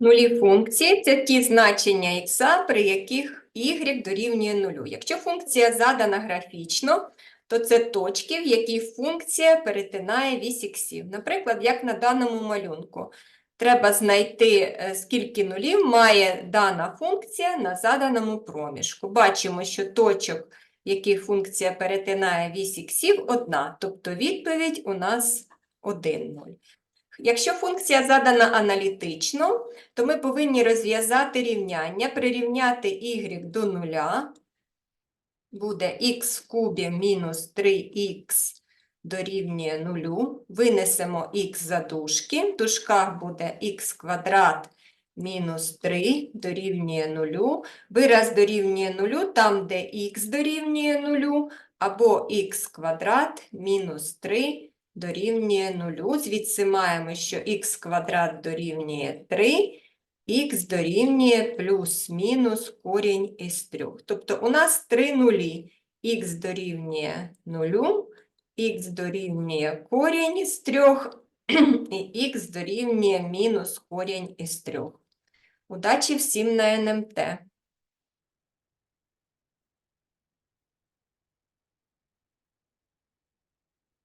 Нулі функції це ті значення х, при яких y дорівнює нулю. Якщо функція задана графічно, то це точки, в якій функція перетинає вісь іксів. Наприклад, як на даному малюнку. Треба знайти, е, скільки нулів має дана функція на заданому проміжку. Бачимо, що точок, в яких функція перетинає вісь іксів, одна, тобто відповідь у нас 1, 0. Якщо функція задана аналітично, то ми повинні розв'язати рівняння, прирівняти y до нуля. Буде х в кубі мінус 3х дорівнює нулю. Винесемо х за дужки. В дужках буде х квадрат мінус 3 дорівнює нулю. Вираз дорівнює нулю там, де х дорівнює нулю, або х квадрат мінус 3 дорівнює нулю. Звідси маємо, що х квадрат дорівнює 3, х дорівнює плюс-мінус корінь із 3. Тобто у нас три нулі. х дорівнює нулю, х дорівнює корінь із 3, і х дорівнює мінус корінь із 3. Удачі всім на НМТ!